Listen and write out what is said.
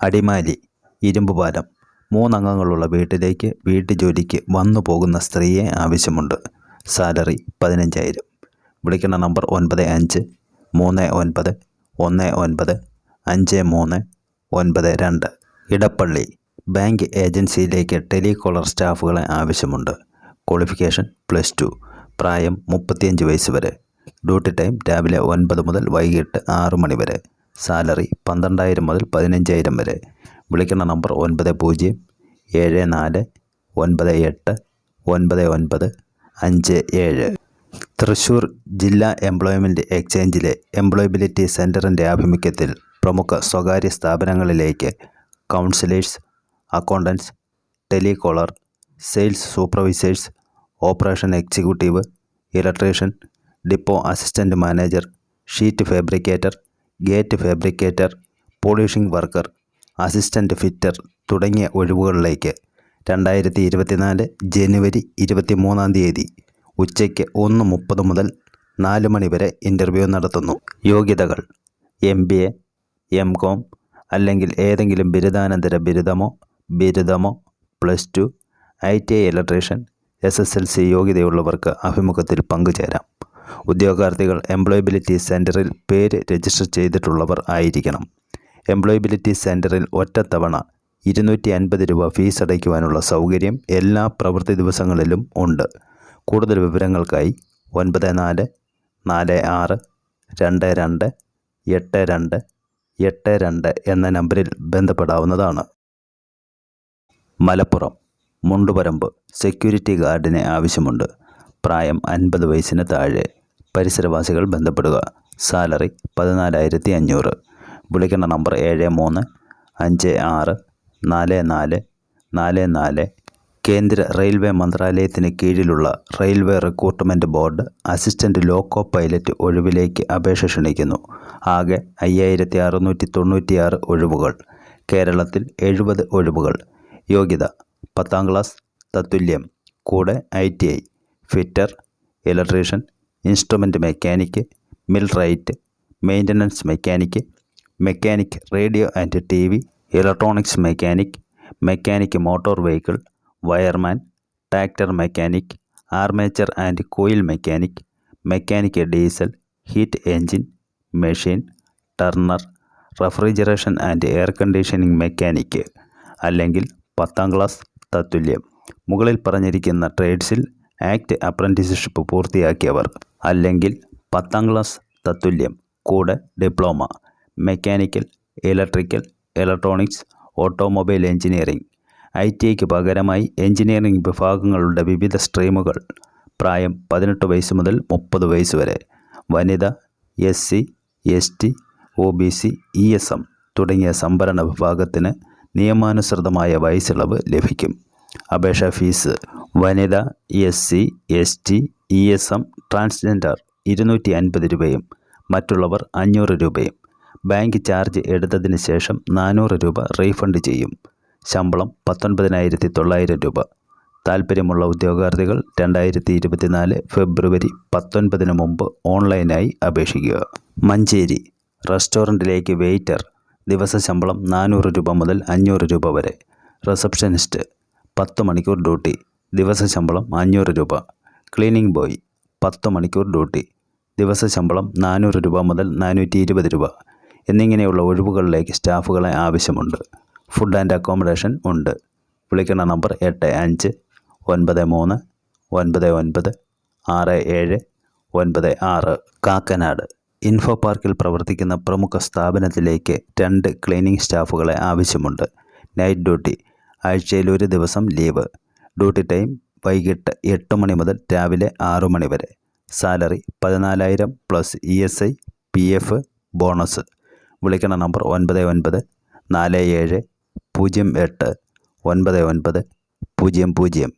അടിമാലി ഇരുമ്പുപാലം മൂന്നംഗങ്ങളുള്ള വീട്ടിലേക്ക് വീട്ടുജോലിക്ക് വന്നു പോകുന്ന സ്ത്രീയെ ആവശ്യമുണ്ട്. സാലറി പതിനഞ്ചായിരം. വിളിക്കുന്ന നമ്പർ ഒൻപത് അഞ്ച് മൂന്ന് ഒൻപത് ഒന്ന് ഒൻപത് അഞ്ച് മൂന്ന് ഒൻപത് രണ്ട്. ഇടപ്പള്ളി ബാങ്ക് ഏജൻസിയിലേക്ക് ടെലികോളർ സ്റ്റാഫുകളെ ആവശ്യമുണ്ട്. ക്വാളിഫിക്കേഷൻ പ്ലസ് ടു പ്രായം മുപ്പത്തിയഞ്ച് വയസ്സ് വരെ. ഡ്യൂട്ടി ടൈം രാവിലെ ഒൻപത് മുതൽ വൈകിട്ട് ആറ് മണി വരെ. സാലറി പന്ത്രണ്ടായിരം മുതൽ പതിനഞ്ചായിരം വരെ. വിളിക്കുന്ന നമ്പർ ഒൻപത് പൂജ്യം ഏഴ് നാല് ഒൻപത് എട്ട് ഒൻപത് ഒൻപത് അഞ്ച് ഏഴ്. തൃശ്ശൂർ ജില്ലാ എംപ്ലോയ്മെന്റ് എക്സ്ചേഞ്ചിലെ എംപ്ലോയബിലിറ്റി സെന്ററിന്റെ ആഭിമുഖ്യത്തിൽ പ്രമുഖ സ്വകാര്യ സ്ഥാപനങ്ങളിലേക്ക് counsellors accountants telecaller sales supervisors operation executive electrician depot assistant manager sheet fabricator gate fabricator polishing worker assistant fitter തുടങ്ങിയ ഒഴിവുകളിലേക്ക് രണ്ടായിരത്തി ഇരുപത്തിനാല് ജനുവരി ഇരുപത്തി മൂന്നാം തീയതി ഉച്ചയ്ക്ക് ഒന്ന് മുപ്പത് മുതൽ നാല് മണി വരെ ഇന്റർവ്യൂ നടത്തുന്നു. യോഗ്യതകൾ M B A M Com അല്ലെങ്കിൽ ഏതെങ്കിലും ബിരുദാനന്തര ബിരുദമോ ബിരുദമോ plus two I T I electrician S S L C യോഗ്യതയുള്ളവർക്ക് അഭിമുഖത്തിൽ പങ്കുചേരാം. ഉദ്യോഗാർത്ഥികൾ എംപ്ലോയബിലിറ്റി സെന്ററിൽ പേര് രജിസ്റ്റർ ചെയ്തിട്ടുള്ളവർ ആയിരിക്കണം. എംപ്ലോയബിലിറ്റി സെന്ററിൽ ഒറ്റത്തവണ ഇരുന്നൂറ്റി അൻപത് രൂപ ഫീസ് അടയ്ക്കുവാനുള്ള സൗകര്യം എല്ലാ പ്രവൃത്തി ദിവസങ്ങളിലും ഉണ്ട്. കൂടുതൽ വിവരങ്ങൾക്കായി ഒൻപത് നാല് നാല് ആറ് രണ്ട് രണ്ട് എട്ട് രണ്ട് എട്ട് രണ്ട് എന്ന നമ്പറിൽ ബന്ധപ്പെടാവുന്നതാണ്. മലപ്പുറം മുണ്ടുപരമ്പ് സെക്യൂരിറ്റി ഗാർഡിനെ ആവശ്യമുണ്ട്. പ്രായം അൻപത് വയസ്സിന് താഴെ. പരിസരവാസികൾ ബന്ധപ്പെടുക. സാലറി പതിനാലായിരത്തി അഞ്ഞൂറ് വിളിക്കേണ്ട നമ്പർ ഏഴ് മൂന്ന് അഞ്ച് ആറ് നാല് നാല് നാല് നാല്. കേന്ദ്ര റെയിൽവേ മന്ത്രാലയത്തിന് കീഴിലുള്ള railway recruitment board assistant loco pilot ഒഴിവിലേക്ക് അപേക്ഷ ക്ഷണിക്കുന്നു. ആകെ അയ്യായിരത്തി അറുന്നൂറ്റി തൊണ്ണൂറ്റിയാറ് ഒഴിവുകൾ. കേരളത്തിൽ എഴുപത് ഒഴിവുകൾ. യോഗ്യത പത്താം ക്ലാസ് തത്തുല്യം. കൂടെ I T I. Fitter electrician instrument mechanic millwright maintenance mechanic mechanic radio and T V electronics mechanic mechanic motor vehicle wireman tractor mechanic armature and coil mechanic mechanic diesel heat engine machine turner refrigeration and air conditioning mechanic അല്ലെങ്കിൽ പത്താം class തത്തുല്യം. മുകളിൽ പറഞ്ഞിരിക്കുന്ന ട്രേഡ്സിൽ act apprenticeship പൂർത്തിയാക്കിയവർ അല്ലെങ്കിൽ പത്താം class തത്തുല്യം കൂടെ diploma mechanical electrical electronics automobile engineering I T ഐക്ക് പകരമായി എഞ്ചിനീയറിംഗ് വിഭാഗങ്ങളുടെ വിവിധ സ്ട്രീമുകൾ പ്രായം പതിനെട്ട് വയസ്സ് മുതൽ മുപ്പത് വയസ്സ് വരെ വനിത S C S T O B C E S M തുടങ്ങിയ സംവരണ വിഭാഗത്തിന് നിയമാനുസൃതമായ വയസ്സിളവ് ലഭിക്കും. അപേക്ഷാ ഫീസ് വനിത S C S T E S M transgender ഇരുന്നൂറ്റി അൻപത് രൂപയും മറ്റുള്ളവർ അഞ്ഞൂറ് രൂപയും. ബാങ്ക് ചാർജ് എടുത്തതിന് ശേഷം നാനൂറ് രൂപ റീഫണ്ട് ചെയ്യും. ശമ്പളം പത്തൊൻപതിനായിരത്തി തൊള്ളായിരം രൂപ. താൽപ്പര്യമുള്ള ഉദ്യോഗാർത്ഥികൾ രണ്ടായിരത്തി ഇരുപത്തിനാല് ഫെബ്രുവരി പത്തൊൻപതിന് മുമ്പ് ഓൺലൈനായി അപേക്ഷിക്കുക. മഞ്ചേരി റെസ്റ്റോറന്റിലേക്ക് വെയിറ്റർ ദിവസ ശമ്പളം നാനൂറ് രൂപ മുതൽ അഞ്ഞൂറ് രൂപ വരെ. റിസപ്ഷനിസ്റ്റ് പത്ത് മണിക്കൂർ ഡ്യൂട്ടി ദിവസ ശമ്പളം അഞ്ഞൂറ് രൂപ. ക്ലീനിംഗ് ബോയ് പത്ത് മണിക്കൂർ ഡ്യൂട്ടി ദിവസ ശമ്പളം നാനൂറ് രൂപ മുതൽ നാനൂറ്റി ഇരുപത് രൂപ എന്നിങ്ങനെയുള്ള ഒഴിവുകളിലേക്ക് സ്റ്റാഫുകളെ ആവശ്യമുണ്ട്. ഫുഡ് ആൻഡ് അക്കോമഡേഷൻ ഉണ്ട്. വിളിക്കുന്ന നമ്പർ എട്ട് അഞ്ച് ഒൻപത് മൂന്ന് ഒൻപത് ഒൻപത് ആറ് ഏഴ് ഒൻപത് ആറ്. കാക്കനാട് ഇൻഫോ പാർക്കിൽ പ്രവർത്തിക്കുന്ന പ്രമുഖ സ്ഥാപനത്തിലേക്ക് രണ്ട് ക്ലീനിംഗ് സ്റ്റാഫുകളെ ആവശ്യമുണ്ട്. നൈറ്റ് ഡ്യൂട്ടി ആഴ്ചയിൽ ഒരു ദിവസം ലീവ്. ഡ്യൂട്ടി ടൈം വൈകിട്ട് എട്ട് മണി മുതൽ രാവിലെ ആറു മണി വരെ. സാലറി പതിനാലായിരം plus E S I P F bonus. വിളിക്കണ നമ്പർ ഒൻപത് ഒൻപത് നാല് ഏഴ് പൂജ്യം എട്ട് ഒൻപത് ഒൻപത് പൂജ്യം പൂജ്യം.